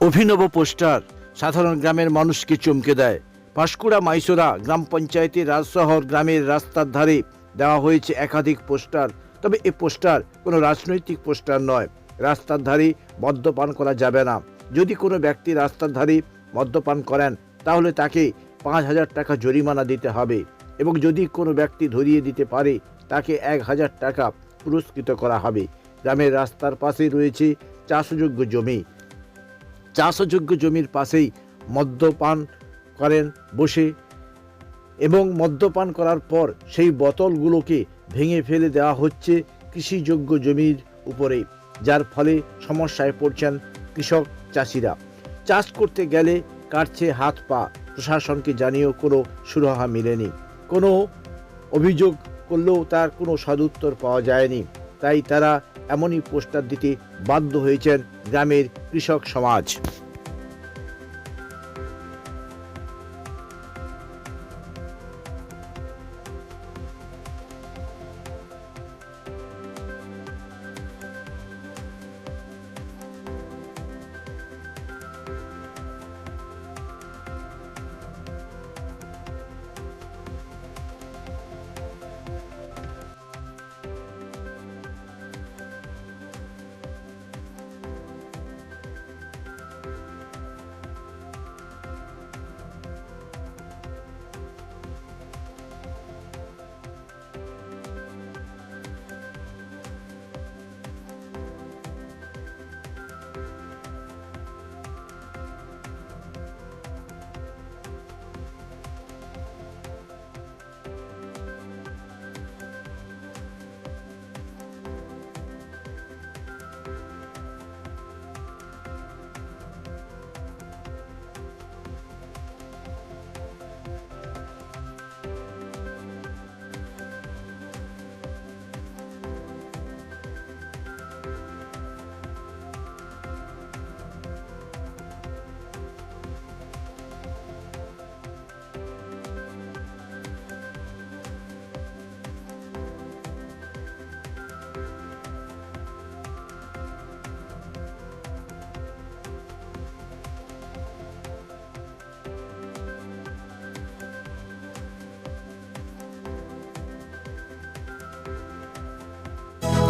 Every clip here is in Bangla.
অভিনব পোস্টার সাধারণ গ্রামের মানুষকে চমকে দেয়। পাঁশকুড়া মাইসোরা গ্রাম পঞ্চায়েতের রাজশহর গ্রামের রাস্তার ধারে দেওয়া হয়েছে একাধিক পোস্টার। তবে এ পোস্টার কোনো রাজনৈতিক পোস্টার নয়। রাস্তার ধারে মদ্যপান করা যাবে না। যদি কোনো ব্যক্তি রাস্তার ধারে মদ্যপান করেন, তাহলে তাকে পাঁচ হাজার টাকা জরিমানা দিতে হবে এবং যদি কোনো ব্যক্তি ধরিয়ে দিতে পারে, তাকে এক হাজার টাকা পুরস্কৃত করা হবে। গ্রামের রাস্তার পাশে রয়েছে চাষযোগ্য জমি। চাষযোগ্য জমির পাশেই মদ্যপান করেন বসে এবং মদ্যপান করার পর সেই বোতলগুলোকে ভেঙে ফেলে দেওয়া হচ্ছে কৃষিযোগ্য জমির উপরে, যার ফলে সমস্যায় পড়ছেন কৃষক চাষিরা। চাষ করতে গেলে কাটছে হাত পা, প্রশাসনকে জানিয়েও কোনো সুরাহা মেলেনি। কোনো অভিযোগ করলেও তার কোনো সদুত্তর পাওয়া যায়নি। তাই তারা এমনই পোস্টার দিতে বাধ্য হয়েছেন গ্রামের কৃষক সমাজ।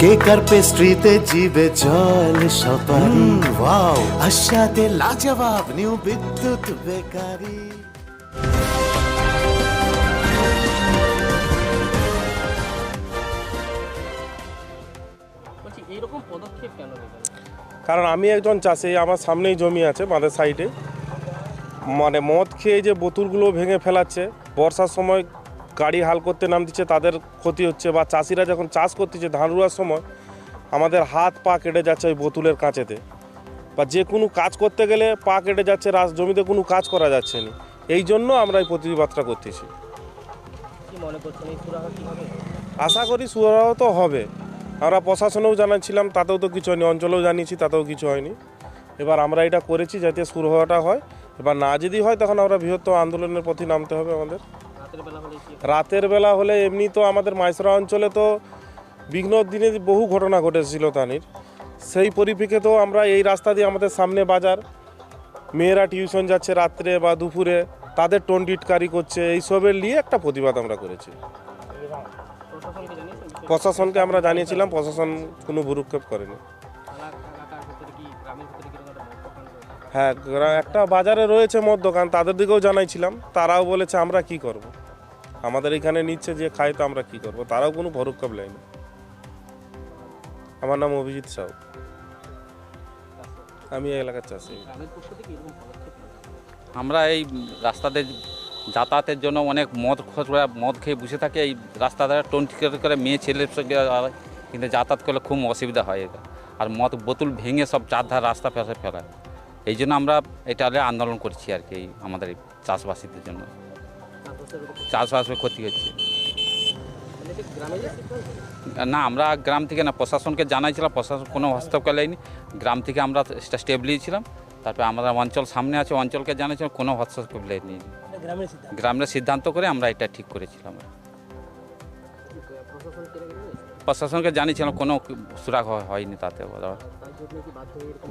কেকার পেস্ট্রিতে জিবে জল সপারি ওয়াও। আশাতে লাজবাব নিউ বিদ্যুৎ বেকারি। এইরকম পদক্ষেপ কেন কারণ আমি একজন চাষি আমার সামনেই জমি আছে বাঁধের সাইডে মানে মদ খেয়ে যে বোতলগুলো ভেঙে ফেলাচ্ছে বর্ষার সময় গাড়ি হাল করতে নাম দিচ্ছে তাদের ক্ষতি হচ্ছে বা চাষিরা যখন চাষ করতেছে ধান রোয়ার সময় আমাদের হাত পা কেটে যাচ্ছে ওই বোতলের কাঁচেতে। বা যে কোনো কাজ করতে গেলে পা কেটে যাচ্ছে রাস জমিতে কোনো কাজ করা যাচ্ছে না। এই জন্য আমরা এই প্রতিবাদটা করতেছি। আশা করি সুরাহ তো হবে। আমরা প্রশাসনেও জানাচ্ছিলাম তাতেও তো কিছু হয়নি। অঞ্চলেও জানিয়েছি তাতেও কিছু হয়নি। এবার আমরা এটা করেছি যাতে শুরু হওয়াটা হয়। এবার না যদি হয় তখন আমরা বৃহত্তর আন্দোলনের পথে নামতে হবে আমাদের। রাতের বেলা হলে এমনি তো আমাদের মাইসরা অঞ্চলে তো বিঘ্ন দিনে বহু ঘটনা ঘটেছিল তানির সেই পরিপ্রেক্ষিতেও আমরা এই রাস্তা দিয়ে আমাদের সামনে বাজার মেয়েরা টিউশন যাচ্ছে রাত্রে বা দুপুরে, তাদের টোন টিটকারি করছে এইসবের নিয়ে একটা প্রতিবাদ আমরা করেছি প্রশাসনকে আমরা জানিয়েছিলাম, প্রশাসন কোনো ভুরুক্ষেপ করেনি? হ্যাঁ একটা বাজারে রয়েছে মদ দোকান, তাদের দিকেও জানাইছিলাম, তারাও বলেছে আমরা কি করব। আমাদের এখানে নিচ্ছে যে খাই তো আমরা কি করব? তারাও কোনো ভরক্ষেপ নেয়নি আমার নাম অভিজিৎ সাউ। আমি এই এলাকার চাষি? আমরা এই রাস্তাতে যাতায়াতের জন্য অনেক মদ খোঁজরা মদ খেয়ে বসে থাকে। এই রাস্তা টোন টিকেট করে মেয়ে সঙ্গে কিন্তু যাতায়াত করলে খুব অসুবিধা হয় এটা। আর মদ বোতল ভেঙে সব চারধার রাস্তা ফেসে ফেলায়। এই জন্য আমরা এটা আন্দোলন করছি আর কি আমাদের চাষবাসীদের জন্য। চাষবাসের ক্ষতি হচ্ছে? না আমরা গ্রাম থেকে না প্রশাসনকে জানাইছিলাম প্রশাসন কোনো হস্তক্ষেপ নেয়নি গ্রাম থেকে আমরা সেটা স্টেপ নিয়েছিলাম। তারপরে আমাদের অঞ্চল সামনে আছে অঞ্চলকে জানিয়েছিলাম কোনো হস্তক্ষেপ নেয়নি গ্রামের সিদ্ধান্ত? করে আমরা এটা ঠিক করেছিলাম। প্রশাসনকে জানিয়েছিলাম কোনো সুরাগ হয়নি তাতে।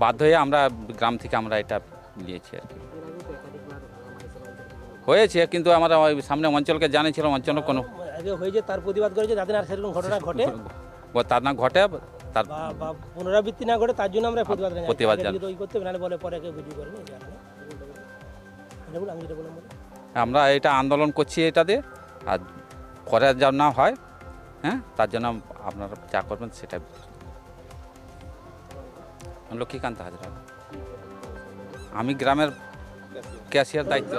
বাধ্য হয়ে আমরা গ্রাম থেকে আমরা এটা নিয়েছি আর কি। হয়েছে কিন্তু আমরা ওই সামনে অঞ্চলকে জানিয়েছিলাম অঞ্চল কোনো আগে হয়েছে তার প্রতিবাদ করেছে যাতে না আর সেরকম ঘটনা ঘটে। তার না ঘটে তার পুনরাবৃত্তি না ঘটে তার জন্য আমরা প্রতিবাদ প্রতিবাদ আগে ওই করতে নাহলে বলে পরে কেউ ভিডিও আমি যেটা বললাম আমরা এটা আন্দোলন করছি এটাতে আর পরে যেন না হয় হ্যাঁ তার জন্য আপনারা যা করবেন সেটা লক্ষ্মীকান্ত হাজরা। আমি গ্রামের ক্যাশিয়ার দায়িত্ব।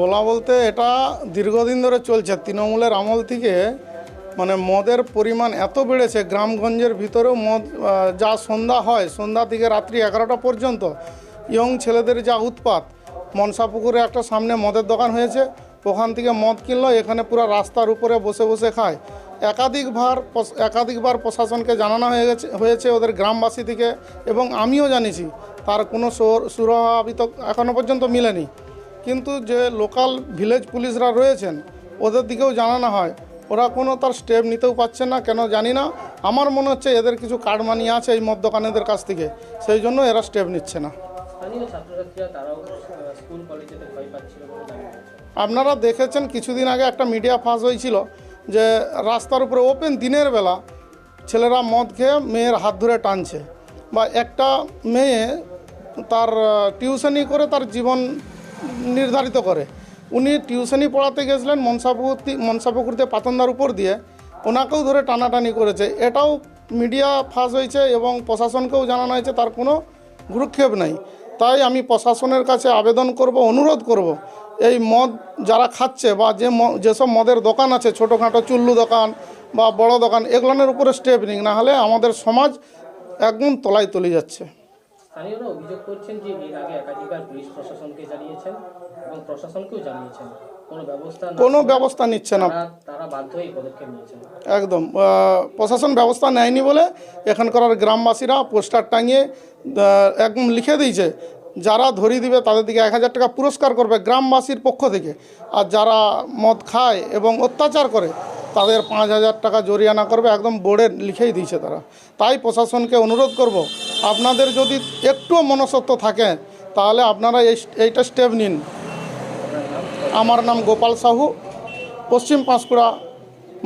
বলা বলতে এটা দীর্ঘদিন ধরে চলছে। তৃণমূলের আমল থেকে মানে মদের পরিমাণ এত বেড়েছে, গ্রামগঞ্জের ভিতরেও মদ যা সন্ধ্যা হয়, সন্ধ্যা থেকে রাত্রি এগারোটা পর্যন্ত, ইয়ং ছেলেদের যা উৎপাত মনসাপুকুরে একটা সামনে মদের দোকান হয়েছে, ওখান থেকে মদ কিনলো, এখানে পুরো রাস্তার উপরে বসে বসে খায়। একাধিকবার একাধিকবার প্রশাসনকে জানানো হয়ে গেছে হয়েছে ওদের গ্রামবাসী থেকে এবং আমিও জানিছি তার কোনো সুর- সুরাহাবিত এখনও পর্যন্ত মিলেনি। কিন্তু যে লোকাল ভিলেজ পুলিশরা রয়েছেন ওদের দিকেও জানানো হয়। ওরা কোনো তার স্টেপ নিতেও পারছে না কেন জানি না। আমার মনে হচ্ছে এদের কিছু কার্ড মানি আছে এই মদ দোকানেদের কাছ থেকে সেই জন্য এরা স্টেপ নিচ্ছে না। আপনারা দেখেছেন কিছুদিন আগে একটা মিডিয়া ফাঁস হয়েছিল। যে রাস্তার উপরে ওপেন দিনের বেলা ছেলেরা মদ খেয়ে মেয়ের হাত ধরে টানছে বা একটা মেয়ে তার টিউশনি করে তার জীবন নির্ধারিত করে। উনি টিউশনি পড়াতে গেছিলেন মনসাপুকুর মনসাপুকুরতে পাতনদার উপর দিয়ে। ওনাকেও ধরে টানাটানি করেছে। এটাও মিডিয়া ফাঁস হয়েছে এবং প্রশাসনকেও জানানো হয়েছে, তার কোনো গুরুক্ষেপ নাই। তাই আমি প্রশাসনের কাছে আবেদন করব, অনুরোধ করব এই মদ যারা খাচ্ছে বা যে যেসব মদের দোকান আছে ছোটোখাটো চুল্লু দোকান বা বড় দোকান এগুলোর উপরে স্টেপ নিক না হলে আমাদের সমাজ একদম তলায় তলে যাচ্ছে। স্থানীয়রা অভিযোগ করছেন যে এর আগে একাধিকবার পুলিশ প্রশাসনকে জানিয়েছেন এবং প্রশাসনকেও জানিয়েছেন। কোনো ব্যবস্থা নিচ্ছে না। একদম প্রশাসন ব্যবস্থা নেয়নি বলে এখানকার গ্রামবাসীরা পোস্টার টাঙিয়ে একদম লিখে দিয়েছে যারা ধরিয়ে দিবে তাদের দিকে এক হাজার টাকা পুরস্কার করবে গ্রামবাসীর পক্ষ থেকে। আর যারা মদ খায় এবং অত্যাচার করে, তাদের পাঁচ হাজার টাকা জরিমানা করবে, একদম বোর্ডে লিখেই দিয়েছে তারা। তাই প্রশাসনকে অনুরোধ করব, আপনাদের যদি একটুও মনসত্ব থাকে, তাহলে আপনারা এই এইটা স্টেপ নিন। আমার নাম গোপাল সাহু, পশ্চিম পাঁশকুড়া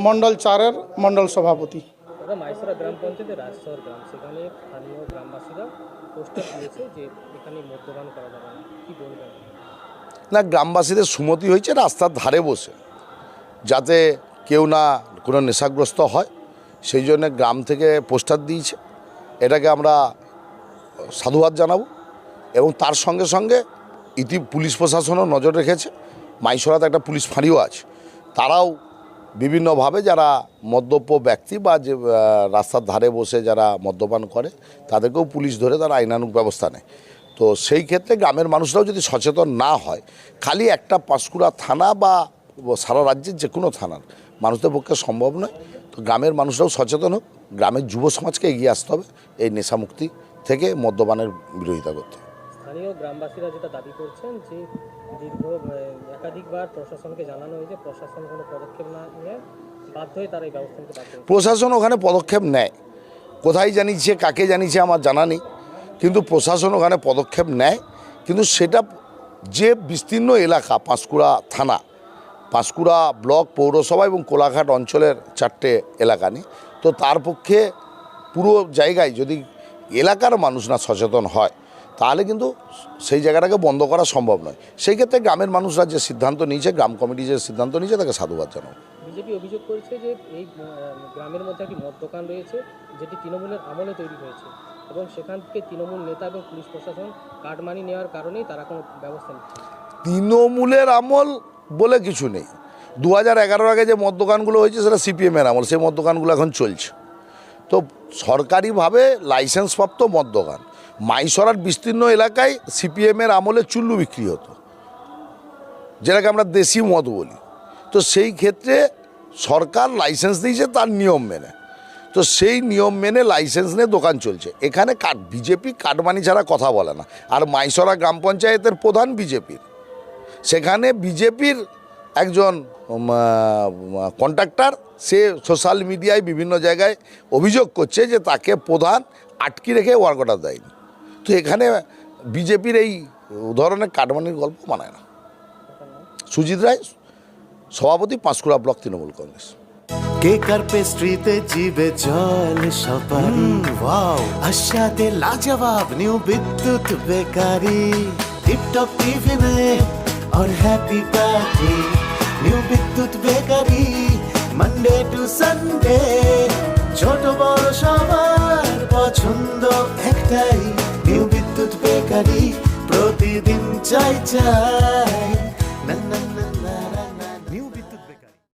মণ্ডল চারের মণ্ডল সভাপতি। ওরা মাইসোরা গ্রাম পঞ্চায়েতের রাজশহর গ্রাম। সেখানে স্থানীয় গ্রামবাসীরা পোস্টার দিয়েছে যে এখানে মদ্যপান করা যাবে না। কি বলবেন? না, গ্রামবাসীদের সুমতি হয়েছে রাস্তার ধারে বসে, যাতে কেউ না, কোনো নেশাগ্রস্ত হয়। সেই জন্য গ্রাম থেকে পোস্টার দিয়েছে। এটাকে আমরা সাধুবাদ জানাব এবং তার সঙ্গে সঙ্গে ইতি, পুলিশ প্রশাসনও নজর রেখেছে। মাইসরাতে একটা পুলিশ ফাঁড়িও আছে। তারাও বিভিন্নভাবে যারা মদ্যপ ব্যক্তি বা যে রাস্তার ধারে বসে যারা মদ্যপান করে, তাদেরকেও পুলিশ ধরে তারা আইনানুগ ব্যবস্থা নেয় তো সেই ক্ষেত্রে গ্রামের মানুষরাও যদি সচেতন না হয়, খালি একটা পাঁশকুড়া থানা বা সারা রাজ্যের যে কোনো থানার, মানুষদের পক্ষে সম্ভব নয় তো গ্রামের মানুষরাও সচেতন হোক, গ্রামের যুব সমাজকে এগিয়ে আসতে হবে, এই নেশামুক্তি থেকে মদ্যপানের বিরোধিতা করতে। স্থানীয় গ্রামবাসীরা যেটা দাবি করছেন যে দীর্ঘ একাধিকবার প্রশাসনকে জানানো হয়েছে, প্রশাসন কোনো পদক্ষেপ না নিয়ে বাধ্য হয়ে তারা এই ব্যবস্থা নিতে বাধ্য প্রশাসন ওখানে পদক্ষেপ নেয়। কোথায় জানিয়েছে, কাকে জানিয়েছে আমার জানা নেই। কিন্তু প্রশাসন ওখানে পদক্ষেপ নেয়। কিন্তু সেটা যে বিস্তীর্ণ এলাকা, পাঁশকুড়া থানা, পাঁশকুড়া ব্লক, পৌরসভা এবং কোলাঘাট অঞ্চলের চারটে এলাকা নিয়ে তো তার পক্ষে পুরো জায়গায় যদি এলাকার মানুষ না সচেতন হয় তাহলে কিন্তু সেই জায়গাটাকে বন্ধ করা সম্ভব নয়। সেই ক্ষেত্রে গ্রামের মানুষরা যে সিদ্ধান্ত নিয়েছে গ্রাম কমিটি যে সিদ্ধান্ত নিয়েছে তাকে সাধুবাদ জানাব বিজেপি অভিযোগ করেছে যে এই গ্রামের মধ্যে একটি মদ দোকান রয়েছে যেটি তৃণমূলের আমলে তৈরি হয়েছে এবং সেখান থেকে তৃণমূল নেতা এবং পুলিশ প্রশাসন কাটমানি নেওয়ার কারণেই তারা কোনো ব্যবস্থা নিচ্ছে তৃণমূলের আমল বলে কিছু নেই। দু হাজার এগারোর আগে যে মদ দোকানগুলো হয়েছে সেটা সিপিএমের আমল। সেই মদ দোকানগুলো এখন চলছে। তো সরকারিভাবে লাইসেন্সপ্রাপ্ত মদ দোকান মাইসরার বিস্তীর্ণ এলাকায় সিপিএমের আমলে চুল্লু বিক্রি হতো, যেটাকে আমরা দেশি মদ বলি। তো সেই ক্ষেত্রে সরকার লাইসেন্স দিয়েছে, তার নিয়ম মেনে। তো সেই নিয়ম মেনে লাইসেন্স নিয়ে দোকান চলছে। এখানে কাট বিজেপি কাটমানি ছাড়া কথা বলে না। আর মাইসরা গ্রাম পঞ্চায়েতের প্রধান বিজেপির। সেখানে বিজেপির একজন কন্ট্রাক্টর, সে সোশ্যাল মিডিয়ায় বিভিন্ন জায়গায় অভিযোগ করছে যে তাকে প্রধান আটকে রেখে ওয়ার্ক অর্ডার দেয়নি। তো এখানে বিজেপির এই ধরনের কাটমানির গল্প মানায় না সুজিত রায় সভাপতি পাঁশকুড়া ব্লক তৃণমূল কংগ্রেস কেক আর পেস্ট্রিতে জিবে জল সপারি ওয়াও আশাতে লাজবাব নিউ বিদ্যুৎ বেকারি টিপটপ টিফিনে और happy party new Bidyut bakery Monday to Sunday ছোট বড় সবার পছন্দ একটাই নিউ বিদ্যুৎ বেকারি প্রতিদিন চাই চাই। না